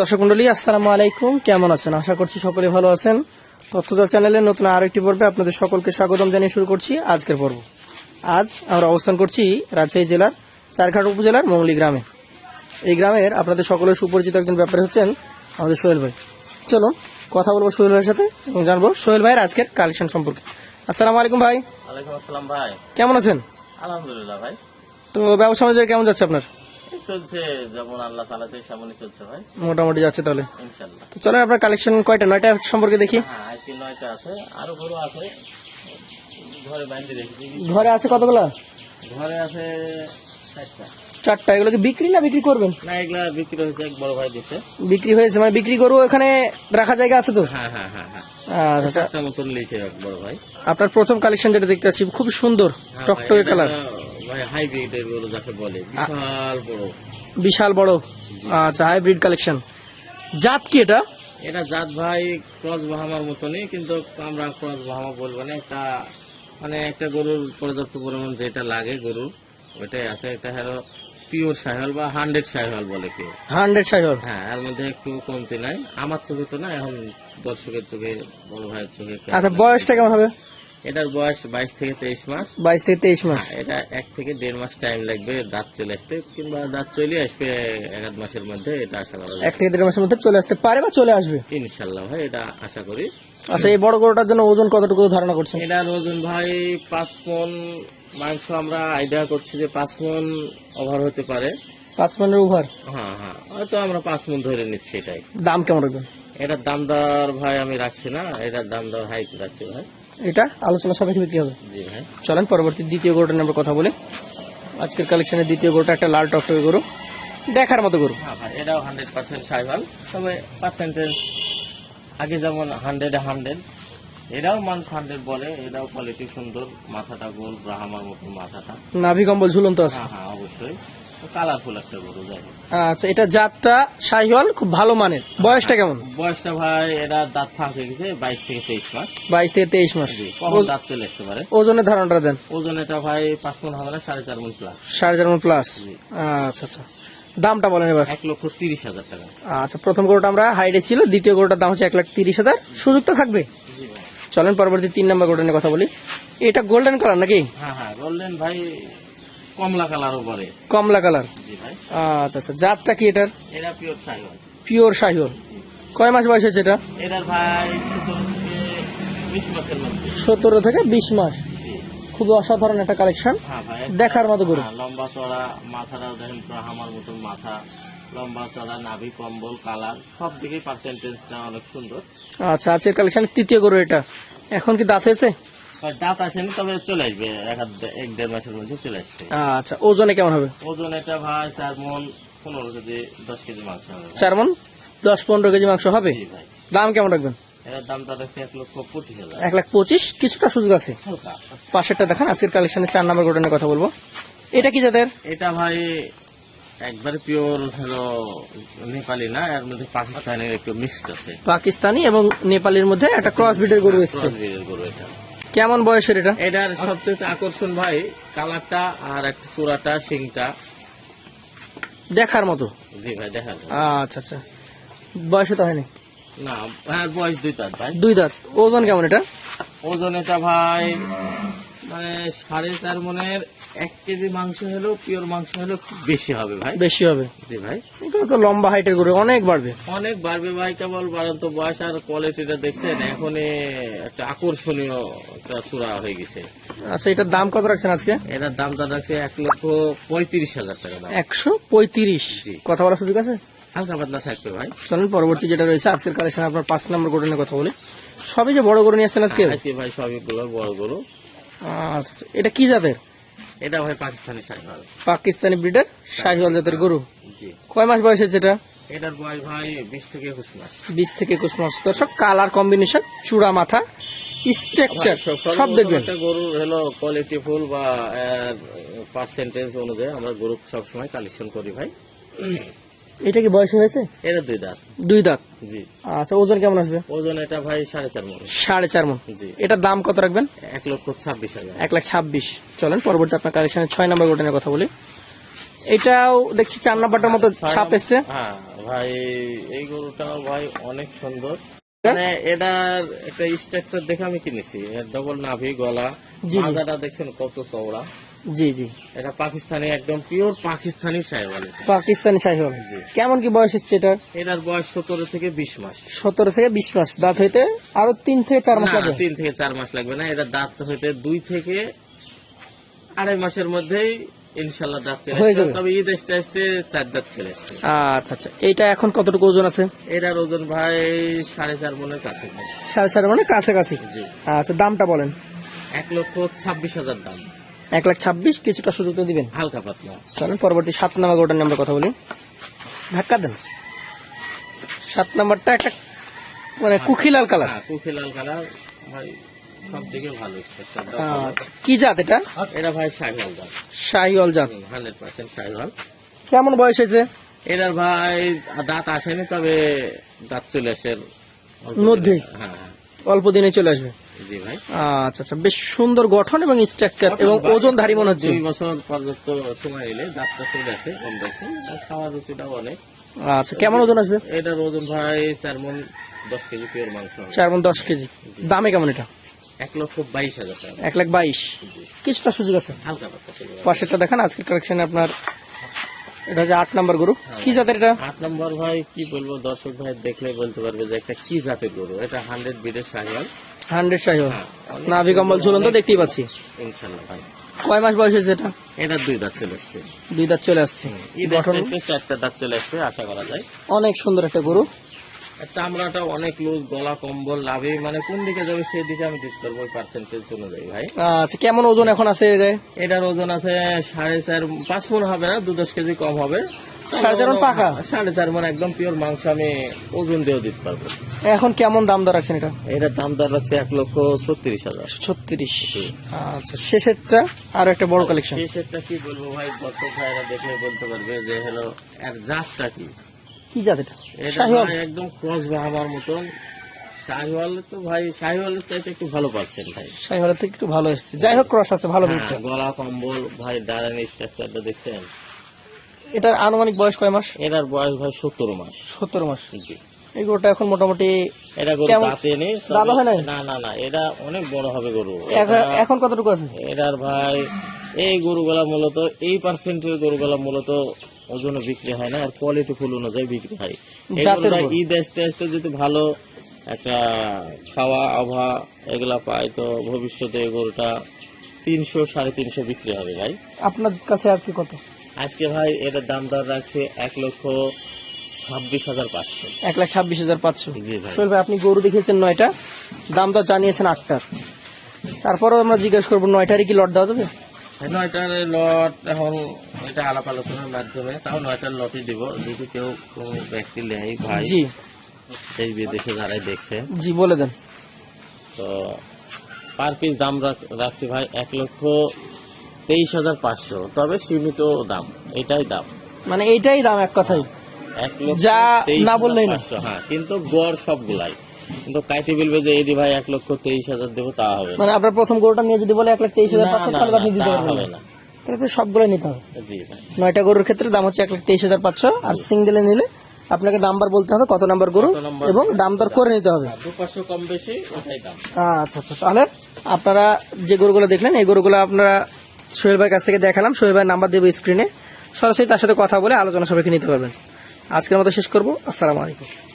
দর্শক মন্ডলী আসসালামু আলাইকুম। কেমন আছেন? আশা করছি সকলে ভালো আছেন। তথ্যদল চ্যানেলের নতুন আরেকটি পর্বে আপনাদের সকলকে স্বাগতম জানিয়ে শুরু করছি আজকের পর্ব। আজ আমরা অবস্থান করছি রাজশাহী জেলার চারঘাট উপজেলার মঙ্গলি গ্রামে। এই গ্রামের আপনাদের সকলের সুপরিচিত একজন ব্যাপারে হচ্ছেন আমাদের সোহেল ভাই। চলো কথা বলব সোহেল ভাইয়ের সাথে এবং জানব সোহেল ভাইয়ের আজকের কালেকশন সম্পর্কে। আসসালামু আলাইকুম ভাই। ওয়ালাইকুম আসসালাম ভাই। কেমন আছেন? আলহামদুলিল্লাহ ভাই। তো ব্যবসা কেমন যাচ্ছে আপনার? চলছে যেমন আল্লাহ সেমনই চলছে ভাই। মোটামুটি যাচ্ছে তাহলে। ইনশাল্লাহ তো আপনার কালেকশন কয়টা? নয়টা সম্পর্কে দেখি। হ্যাঁ নয়টা আছে। আরও গরু আছে। ঘরে বাইরে রেখেছি। ঘরে আছে কতগুলো? ঘরে আছে ষাটটা চারটা। এগুলো কি বিক্রি না বিক্রি করবেন? না এগুলা বিক্রি হয়েছে এক বড় ভাই দিছে। বিক্রি হয়েছে মানে বিক্রি করব এখানে রাখা জায়গা আছে তো? হ্যাঁ হ্যাঁ হ্যাঁ হ্যাঁ। আচ্ছা মতন লিয়েছে এক বড় ভাই। আপনার প্রথম কালেকশন যেটা দেখতে পাচ্ছি খুব সুন্দর হ্যাঁ, টকটকে কালার হাইব্রিডের যাকে বলে বিশাল বড়। বিশাল বড়। আচ্ছা হাইব্রিড কালেকশন জাত কি এটা? এটা জাত ভাই ক্রস বাহামার মতনই কিন্তু আমরা ক্রস বাহামা বলব না। একটা মানে একটা গরুর পর্যাপ্ত পরিমাণ যেটা লাগে গরুর ওইটাই আছে। এটা হলো পিওর সাহেল বা হান্ড্রেড সাহেল বলে কেউ। হান্ড্রেড সাইহর হ্যাঁ এর মধ্যে একটু কমতি নাই। আমার চোখে তো না এখন দর্শকের চোখে বড় ভাইয়ের চোখে আচ্ছা বয়সটা কেমন হবে? এটার বয়স বাইশ থেকে তেইশ মাস। বাইশ থেকে তেইশ মাস। এটা এক থেকে দেড় মাস টাইম লাগবে দাঁত চলে আসতে কিংবা দাঁত চলে আসবে এক আধ মাসের মধ্যে এটা আশা করা এক থেকে দেড় মাসের মধ্যে চলে আসতে পারে বা চলে আসবে? ইনশাল্লাহ ভাই এটা আশা করি। আচ্ছা এই বড় গরুটার জন্য ওজন কতটুকু ধারণা করছেন? এটার ওজন ভাই পাঁচ মন মাংস আমরা আইডিয়া করছি যে পাঁচ মন ওভার হতে পারে। পাঁচ মানের ওভার হ্যাঁ হ্যাঁ হয়তো আমরা পাঁচ মন ধরে নিচ্ছি এটাই। দাম কেমন রাখবেন? এটার দাম দর ভাই আমি রাখছি না এটার দাম দর হাইট রাখছি ভাই। এটা আলোচনা সাপেক্ষে বিক্রি হবে। চলেন পরবর্তী দ্বিতীয় গরুটা নিয়ে আমরা কথা বলি। আজকের কালেকশনের দ্বিতীয় গরুটা একটা লাল টকটকে গরু। দেখার মতো গরু। হ্যাঁ এটাও হান্ড্রেড পার্সেন্ট সাইভাল তবে পার্সেন্টেজ আগে যেমন হান্ড্রেডে হান্ড্রেড এটাও মানুষ হান্ড্রেড বলে এটাও কোয়ালিটি সুন্দর মাথাটা গোল ব্রাহ্মার মতো মাথাটা। নাভি কম্বল ঝুলন্ত আছে। হ্যাঁ হ্যাঁ অবশ্যই। কালারফুল একটা গরু যাই আচ্ছা এটা জাতটা শাহিওয়াল খুব ভালো মানের। বয়সটা কেমন? বয়সটা ভাই এটা দাঁত ফাঁক হয়ে গেছে বাইশ থেকে তেইশ মাস। বাইশ থেকে তেইশ মাস। কখন দাঁত চলে আসতে পারে? ওজনের ধারণাটা দেন। ওজন এটা ভাই পাঁচ মন হবে না সাড়ে চার মন প্লাস সাড়ে চার মন প্লাস আচ্ছা আচ্ছা। দামটা বলেন এবার। এক লক্ষ তিরিশ হাজার টাকা। আচ্ছা প্রথম গরুটা আমরা হাইডে ছিল দ্বিতীয় গরুটার দাম হচ্ছে এক লাখ তিরিশ হাজার। সুযোগ তো থাকবে। চলেন পরবর্তী তিন নম্বর গরুটা নিয়ে কথা বলি। এটা গোল্ডেন কালার নাকি? হ্যাঁ হ্যাঁ গোল্ডেন ভাই কমলা কালারও বলে কমলা কালার? আচ্ছা আচ্ছা। জাতটা কি এটার? এটা পিওর সাইওয়াল পিওর কয় মাস বয়স হয়েছে এটা? এটার ভাই সতেরো থেকে বিশ মাস। খুবই অসাধারণ একটা কালেকশন। হ্যাঁ দেখার মতো গরু হ্যাঁ, লম্বা চড়া মাথাটাও দেখেন ব্রাহ্মার মতন মাথা। লম্বা চড়া নাভি কম্বল কালার সব দিকে পার্সেন্টেজটা অনেক সুন্দর। আচ্ছা আজকের কালেকশন তৃতীয় গরু এটা। এখন কি দাঁত হয়েছে? দাঁত আসেনি তবে চলে আসবে এক এক দেড় মাসের মধ্যে চলে আসবে। আচ্ছা ওজনে কেমন হবে? ওজন এটা ভাই চার মন পনেরো কেজি দশ কেজি মাংস হবে। চার মন? দশ পনেরো কেজি মাংস হবে? ভাই। দাম কেমন রাখবেন? এটার দামটা রাখছে এক লক্ষ পঁচিশ হাজার। এক লাখ পঁচিশ কিছুটা সুযোগ আছে। পাশেরটা দেখান আজকের কালেকশনে চার নম্বর গরু কথা বলব। এটা কি যাদের এটা ভাই একবারে পিওর হলো নেপালি না এর মধ্যে পাকিস্তানের একটু মিক্সড আছে। পাকিস্তানি এবং নেপালের মধ্যে একটা ক্রস ব্রিডের গরু এসছে। ক্রস ব্রিডের গরু এটা। কেমন বয়সের এটা? এটার সবচেয়ে আকর্ষণ ভাই কালারটা আর একটা চূড়াটা শিংটা। দেখার মতো? জি ভাই দেখার আচ্ছা আচ্ছা। বয়সে তো হয়নি? না হ্যাঁ বয়স দুই দাঁত ভাই। দুই দাঁত। ওজন কেমন এটা? ওজন এটা ভাই মানে সাড়ে চার মনের এক কেজি মাংস হলেও পিওর মাংস হলেও খুব বেশি হবে ভাই। বেশি হবে। জি ভাই। তো লম্বা হাইটের গরু অনেক বাড়বে। অনেক বাড়বে ভাই কেবল বাড়ন্ত বয়স আর কোয়ালিটিটা দেখছেন এখন একটা আকর্ষণীয় একটা চূড়া হয়ে গেছে। আচ্ছা এটার দাম কত রাখছেন আজকে? এটার দামটা রাখছে এক লক্ষ পঁয়ত্রিশ হাজার টাকা দাম। একশো পঁয়ত্রিশ। কথা বলার সুযোগ আছে? হালকা পাতলা থাকবে ভাই। চলেন পরবর্তী যেটা রয়েছে আজকের কালেকশন আপনার পাঁচ নম্বর গরু নিয়ে কথা বলি। সবই যে বড় গরু নিয়ে আসছেন আজকে? ভাই সবগুলো বড় গরু। আচ্ছা আচ্ছা। এটা কি জাতের? এটা ভাই পাকিস্তানি সাইকেল পাকিস্তানি ব্রিডের শাহিওয়াল জাতের গরু? জি। কয় মাস বয়স হয়েছে এটা? এটার বয়স ভাই বিশ থেকে একুশ মাস। বিশ থেকে একুশ মাস। দর্শক কালার কম্বিনেশন চূড়া মাথা স্ট্রাকচার সব দেখবেন। গরুর হলো কোয়ালিটি ফুল বা পার্সেন্টেজ অনুযায়ী আমরা গরু সবসময় কালেকশন করি ভাই। এটা কি বয়স হয়েছে? এটা দুই দাঁত। দুই দাঁত? জি। আচ্ছা ওজন কেমন আসবে? ওজন এটা ভাই সাড়ে চার মন। সাড়ে চার মন। জি। এটার দাম কত রাখবেন? এক লক্ষ ছাব্বিশ হাজার। এক লাখ ছাব্বিশ। চলেন পরবর্তী আপনার কালেকশনের ছয় নম্বর গোটা নিয়ে কথা বলি। এটাও দেখছি চার নাম্বারটার মতো ছাপ এসছে। হ্যাঁ ভাই এই গরুটাও ভাই অনেক সুন্দর। মানে এটার একটা স্ট্রাকচার দেখে আমি কিনেছি। ডবল নাভি গলা। জি। মাজাটা দেখছেন কত চওড়া। জি জি। এটা পাকিস্তানি একদম পিওর পাকিস্তানি সাহেবাল পাকিস্তানি শাহিওয়াল কেমন কি বয়স এসছে এটার? এটার বয়স সতেরো থেকে বিশ মাস। সতেরো থেকে বিশ মাস। দাঁত হইতে আরও তিন থেকে চার মাস লাগবে? তিন থেকে চার মাস লাগবে না। এটা দাঁত হইতে দুই থেকে আড়াই মাসের মধ্যেই ইনশাল্লাহ দাঁত চলে যাবে। তবে ঈদ আসতে আসতে চার দাঁত চলে আসবে। আচ্ছা আচ্ছা। এইটা এখন কতটুকু ওজন আছে? এটার ওজন ভাই সাড়ে চার মনের কাছে সাড়ে চার মানে কাছাকাছি। আচ্ছা দামটা বলেন। এক লক্ষ ছাব্বিশ হাজার দাম। এক লাখ ছাব্বিশ কিছুটা সুযোগ তো দিবেন। হালকা পাতলা। চলেন পরবর্তী সাত নাম্বার গোটার নিয়ে আমরা কথা বলি। ধাক্কা দেন। সাত নাম্বারটা একটা মানে কালার। হ্যাঁ কুফি লাল কালার। ভাই সব দিকে ভালো structure টা ভালো। আচ্ছা কি জাত এটা? এটা ভাই শাহিওয়াল দাম শাহিওয়াল জাত। Hundred percent Sahiwal. কেমন বয়স হয়েছে? এটার ভাই দাঁত আসেনি তবে দাঁত চলে আসে। অল্প দিনে। মধ্যেই? হ্যাঁ হ্যাঁ। অল্প দিনে চলে আসবে। ভাই আচ্ছা আচ্ছা বেশ সুন্দর গঠন এবং স্ট্রাকচার এবং ওজনধারী মনে হচ্ছে। দুই বছর পর্যন্ত সময় এলে দাঁতটা চলে আসে কম আর খাওয়ার রুচিটাও অনেক। আচ্ছা কেমন ওজন আসবে? এটার ওজন ভাই চার মন দশ কেজি পিওর মাংস। চার মন দশ কেজি। দামে কেমন এটা? এক লক্ষ বাইশ হাজার টাকা। এক লাখ বাইশ। কিছুটা সুযোগ আছে? হালকা পাশেরটা দেখান আজকের কালেকশনে আপনার এটা হচ্ছে আট নাম্বার গরু। কি জাতের এটা? আট নম্বর ভাই কি বলব দর্শক ভাই দেখলে বলতে পারবে যে একটা কি জাতের গরু। এটা হান্ড্রেড বিডের শাহিওয়াল হান্ড্রেড শাহিওয়াল নাভি কম্বল ঝুলন্ত দেখতেই পাচ্ছি। ইনশাল্লাহ ভাই। কয় মাস বয়স হয়েছে এটা? এটা দুই দাঁত চলে আসছে। দুই দাঁত চলে আসছে। চারটা দাঁত চলে আসছে আশা করা যায়। অনেক সুন্দর একটা গরু। চামড়াটা অনেক লুজ গলা কম্বল লাভে মানে কোন দিকে যাবে সেই দিকে আমি ডিস করব ওই পার্সেন্টেজ অনুযায়ী ভাই। আচ্ছা কেমন ওজন এখন আছে এটার ওজন আছে সাড়ে চার পাঁচ মন হবে না দু দশ কেজি কম হবে। সাড়ে চার মণ পাকা? সাড়ে চার মন একদম পিওর মাংস আমি ওজন দিয়েও দিতে পারব। এখন কেমন দাম দর রাখছেন এটা? এটার দাম দর রাখছে এক লক্ষ ছত্রিশ হাজার। ছত্রিশ। আচ্ছা শেষেরটা আর একটা বড় কালেকশন সেই কি বলব ভাই? দর্শক ভাইরা দেখলে বলতে পারবে যে হলো এর জাতটা কি? কি জাত এটা? এটা একদম ক্রস বাহাবার মতন। শাহিওয়াল তো ভাই শাহিওয়ালের চাইতে একটু ভালো পাচ্ছেন ভাই। শাহিওয়ালের থেকে একটু ভালো এসছে। যাই হোক ক্রস আছে ভালো হ্যাঁ, গলা কম্বল ভাই দাঁড়ানি স্ট্রাকচারটা দেখছেন? এটার আনুমানিক বয়স কয় মাস? এটার বয়স ভাই সত্তর মাস। সত্তর মাস। জি। এই গরুটা এখন মোটামুটি এটা গরু দাঁতে নেই হয়? না না না এটা অনেক বড় হবে গরু। এখন- কতটুকু আছে? এটার ভাই এই গরুগুলা মূলত এই পার্সেন্টের গরুগুলা মূলত ওজনে বিক্রি হয় না আর কোয়ালিটি ফুল অনুযায়ী বিক্রি হয়। ঈদ আসতে আসতে যদি ভালো একটা খাওয়া আবহাওয়া এগুলা পায় তো ভবিষ্যতে গরুটা তিনশো সাড়ে তিনশো বিক্রি হবে ভাই। আপনার কাছে আজকে কত? আজকে ভাই এটার দাম দর রাখছে এক লক্ষ ছাব্বিশ হাজার পাঁচশো। এক লাখ ছাব্বিশ হাজার পাঁচশো। সোহেল ভাই আপনি গরু দেখিয়েছেন নয়টা? দাম দর জানিয়েছেন আটটার। তারপরেও আমরা জিজ্ঞেস করব নয়টারই কি লট দেওয়া যাবে? নয়টার লট এখন এটা আলাপ আলোচনার মাধ্যমে তাও নয়টার লটই দিব। যদি কেউ কোনো ব্যক্তি নেয় ভাই জি। দেশ বিদেশে যারাই দেখছে। জি বলে দেন। তো পার পিস দাম রাখ- রাখছি ভাই এক লক্ষ তেইশ হাজার পাঁচশো তবে সীমিত দাম এটাই দাম। মানে এটাই দাম এক কথাই এক লক্ষ যা না বললেই না। হ্যাঁ কিন্তু গড় সবগুলাই। কিন্তু কাইটি বলবে যে এদি ভাই এক লক্ষ তেইশ হাজার দেবো তা হবে মানে আপনার প্রথম গরুটা নিয়ে যদি বলে এক লাখ তেইশ হাজার পাঁচশো তাহলে আপনি দিতে পারবেন না। তাহলে নিতে হবে। নয়টা গরুর ক্ষেত্রে দাম হচ্ছে এক লাখ তেইশ হাজার পাঁচশো আর সিঙ্গেলে নিলে আপনাকে নাম্বার বলতে হবে কত নাম্বার গরু এবং দাম দর করে নিতে হবে। কম বেশি আচ্ছা আচ্ছা তাহলে আপনারা যে গরুগুলো দেখলেন এই গরুগুলো আপনারা সোহেল ভাইয়ের কাছ থেকে দেখালাম। সোহেল ভাইয়ের নাম্বার দেবো স্ক্রিনে। সরাসরি তার সাথে কথা বলে আলোচনা সবাইকে নিতে পারবেন। আজকের মতো শেষ করব। আসসালামু আলাইকুম।